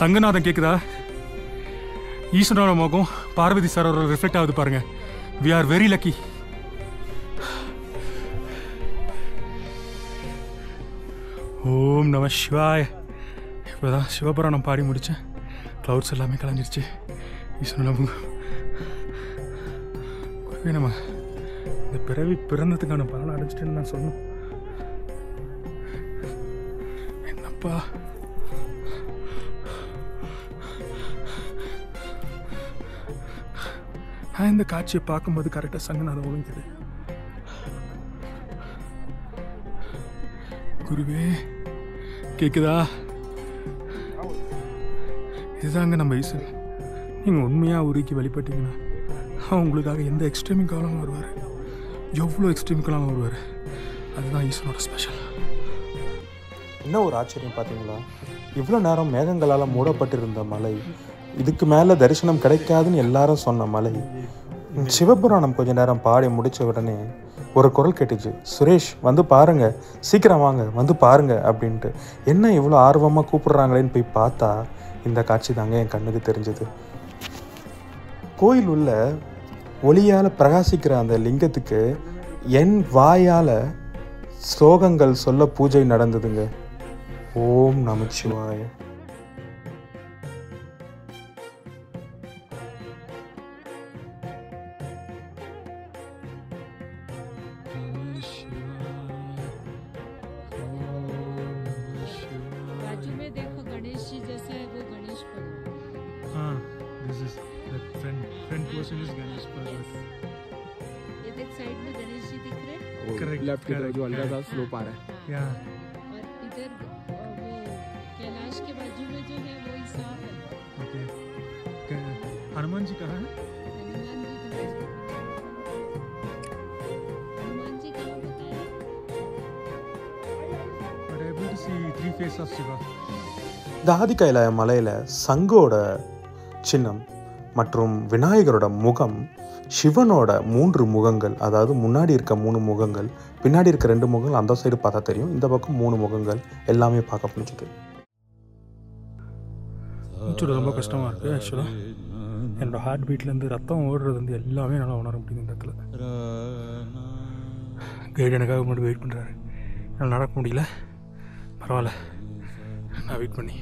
சங்கநாதம் கேட்குதா ஈஸ்வரோட முகம் பார்வதி சாரோட ரிஃப்ளெக்ட் ஆகுது பாருங்க. வி ஆர் வெரி லக்கி ஓம் நம சிவாய. இப்போதான் சிவபுராணம் பாடி முடித்தேன் க்ளவுட்ஸ் எல்லாமே கலைஞ்சிருச்சு. ஈஸ்வரோட முகம். நம்ம இந்த பிறவி பிறந்ததுக்கான பலனை அடைஞ்சிட்டேன்னு நான் சொல்லணும் என்னப்பா? நான் இந்த காட்சியை பார்க்கும்போது கரெக்டாக சங்கநாதம் ஒழுங்குது குருவே கேக்குதா? இதுதாங்க நம்ம ஈஸ்வரன் நீங்கள் உண்மையாக உருக்கி வழிபட்டீங்கன்னா அவன் உங்களுக்காக எந்த எக்ஸ்ட்ரீமிக்காலும் வருவார்? எவ்வளோ எக்ஸ்ட்ரீமிக்காலும் வருவார்? அதுதான் ஈஸ்வரனோட ஸ்பெஷல் என்ன ஒரு ஆச்சரியம் பார்த்தீங்களா? இவ்வளோ நேரம் மேகங்களால் மூடப்பட்டிருந்த மலை இதுக்கு மேலே தரிசனம் கிடைக்காதுன்னு எல்லாரும் சொன்ன மலை. சிவபுராணம் கொஞ்ச நேரம் பாடி முடிச்ச உடனே ஒரு குரல் கேட்டுச்சு. சுரேஷ் வந்து பாருங்க. சீக்கிரம் வாங்க. வந்து பாருங்க. அப்படின்ட்டு. என்ன இவ்வளோ ஆர்வமாக கூப்பிடுறாங்களேன்னு போய் பார்த்தா இந்த காட்சி தாங்க என் கண்ணுக்கு தெரிஞ்சது. கோயில் உள்ள ஒளியால் பிரகாசிக்கிற அந்த லிங்கத்துக்கு என் வாயால் ஸ்லோகங்கள் சொல்ல பூஜை நடந்ததுங்க. ஓம் நமச்சிவாய. Front front portion is Ganesh Parvat ये देख साइड में गणेश जी दिख रहे हैं Correct, लेफ्ट की तरफ correct, जो हल्का सा correct. स्लोप आ रहा है या और इधर अ, वो कैलाश के बाजू में जो है वो ही सांप है ओके हनुमान जी कहाँ है हनुमान जी कहाँ हनुमान जी कहाँ बताया But able to see three faces of Shiva. இந்த ஆதிக்கைலாய மலையில் சங்கோட சின்னம் மற்றும் விநாயகரோட முகம் சிவனோட மூன்று முகங்கள் அதாவது முன்னாடி இருக்க மூணு முகங்கள் பின்னாடி இருக்க ரெண்டு முகங்கள் அந்த சைடு பார்த்தா தெரியும். இந்த பக்கம் மூணு முகங்கள் எல்லாமே பார்க்க முடிஞ்சது ரொம்ப கஷ்டமாக இருக்குது ஆக்சுவலாக என்னோட ஹார்ட் பீட்லேருந்து ரத்தம் ஓடுறது வந்து எல்லாமே என்னால் உணர முடியுது இந்த இடத்துல. கைடு எனக்காக முன்னாடி வெயிட் பண்ணுறாரு என்னால் நடக்க முடியல. பரவாயில்ல. நான் வெயிட் பண்ணி